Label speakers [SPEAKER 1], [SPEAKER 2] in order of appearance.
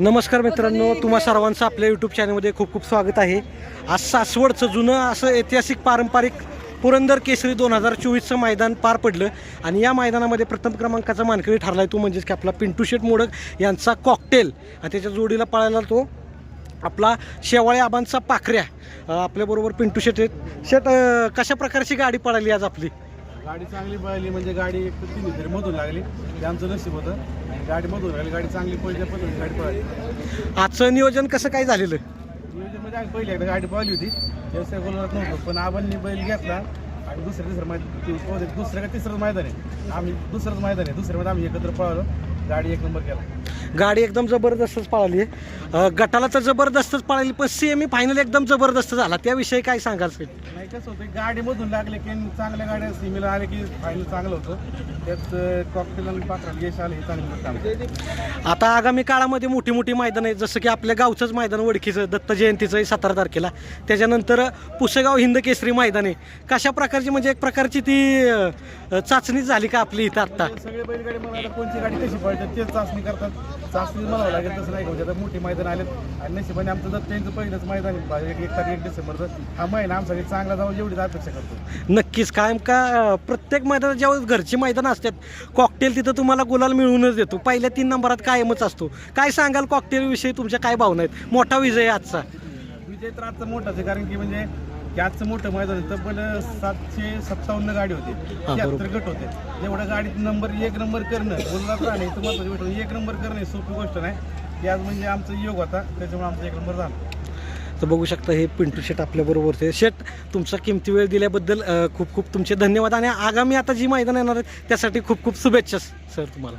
[SPEAKER 1] नमस्कार मित्रांनो तुम्हा सर्वांचं आपल्या यूट्यूब चॅनलमध्ये खूप खूप स्वागत आहे. आज सासवडचं जुनं असं ऐतिहासिक पारंपरिक पुरंदर केसरी दोन हजार चोवीसचं मैदान पार पडलं. आणि या मैदानामध्ये प्रथम क्रमांकाचा मानकरी ठरला आहे तो म्हणजेच की आपला पिंटू शेट मोडक यांचा कॉकटेल आणि त्याच्या जोडीला पळायला तो आपला शेवाळे आबांचा पाखऱ्या. आपल्याबरोबर पिंटू शेट आहेत. शेट कशा प्रकारची गाडी पळाली आज आपली?
[SPEAKER 2] गाडी चांगली पळाली म्हणजे गाडी एक तिन्ही तरी मधून लागली. ते आमचं नशीब होतं. गाडी मधून लागली गाडी चांगली पहिल्या पद्धतीने गाडी पळाली.
[SPEAKER 1] आजचं नियोजन कसं काय झालेलं?
[SPEAKER 2] नियोजन म्हणजे आम्ही पहिली एकदा गाडी पळली होती. व्यवसाय बोलवत नव्हतं पण आबांनी बैल घेतला आणि दुसऱ्या तिसरं मैदान दुसरं का तिसरंच मैदान आहे. आम्ही दुसरंच मैदान आहे. दुसऱ्या मध्ये आम्ही एकत्र पळालो. गाडी एक नंबर केला.
[SPEAKER 1] गाडी एकदम जबरदस्तच पळाली. गटाला तर जबरदस्तच पळाली पण सेमी फायनल एकदम जबरदस्त झाला. त्याविषयी काय सांगाल सर?
[SPEAKER 2] नाही कसं होतं गाडी मधून लागले की चांगल्या गाड्या सीमेला आले की फायनल चांगलं होतं. त्यात कॉकटेल आणि पात्राला यश आलं हे चांगलं काम.
[SPEAKER 1] आता आगामी काळामध्ये मोठी मोठी मैदान आहेत जसं की आपल्या गावचंच मैदान वडकीचं दत्त जयंतीचं आहे सतरा तारखेला. त्याच्यानंतर पुसेगाव हिंद केसरी मैदान आहे. कशा प्रकारची म्हणजे एक प्रकारची ती अं, चाचणीच झाली का आपली इथं आत्ता
[SPEAKER 2] सगळे बैलगाडी मला आता कोणती गाडी कशी पळतात तेच चाचणी करतात. चाचणी म्हणावं लागेल तसं नाही म्हणजे आता मोठी मैदान आलेत. आणि नशिबाने आमचं दत्त यांचं पहिलंच मैदान आहे. एक एक तारीख एक डिसेंबरचं हा महिना आमसाठी चांगला जाऊन एवढीच अपेक्षा करतो.
[SPEAKER 1] नक्कीच. कायम का अं, प्रत्येक मैदानात जेव्हा घरची मैदान असतात कॉकटेल तिथं तुम्हाला गुलाल मिळवूनच देतो. पहिल्या तीन नंबरात कायमच असतो. काय सांगाल कॉकटेल विषयी तुमच्या काय भावना आहेत? मोठा विजय आहे आजचा.
[SPEAKER 2] विजय तर आजचा मोठाच आहे कारण की म्हणजे की आजचं मोठं मैदान आहे. तब्बल सातशे सत्तावन्न गाडी होती. गट होते. एवढ्या गाडीत नंबर एक नंबर करणं बोललाच राहणे तर महत्वाची गोष्ट आहे. एक नंबर करणं ही सोपी गोष्ट नाही. की आज म्हणजे आमचा योग होता त्याच्यामुळे आमचा एक नंबर झाला.
[SPEAKER 1] तर बघू शकता हे पिंटू शेट आपल्याबरोबर ते शेट तुमचा किमती वेळ दिल्याबद्दल खूप खूप तुमचे धन्यवाद. आणि आगामी आता जी मैदान येणार आहेत त्यासाठी खूप खूप शुभेच्छा सर तुम्हाला.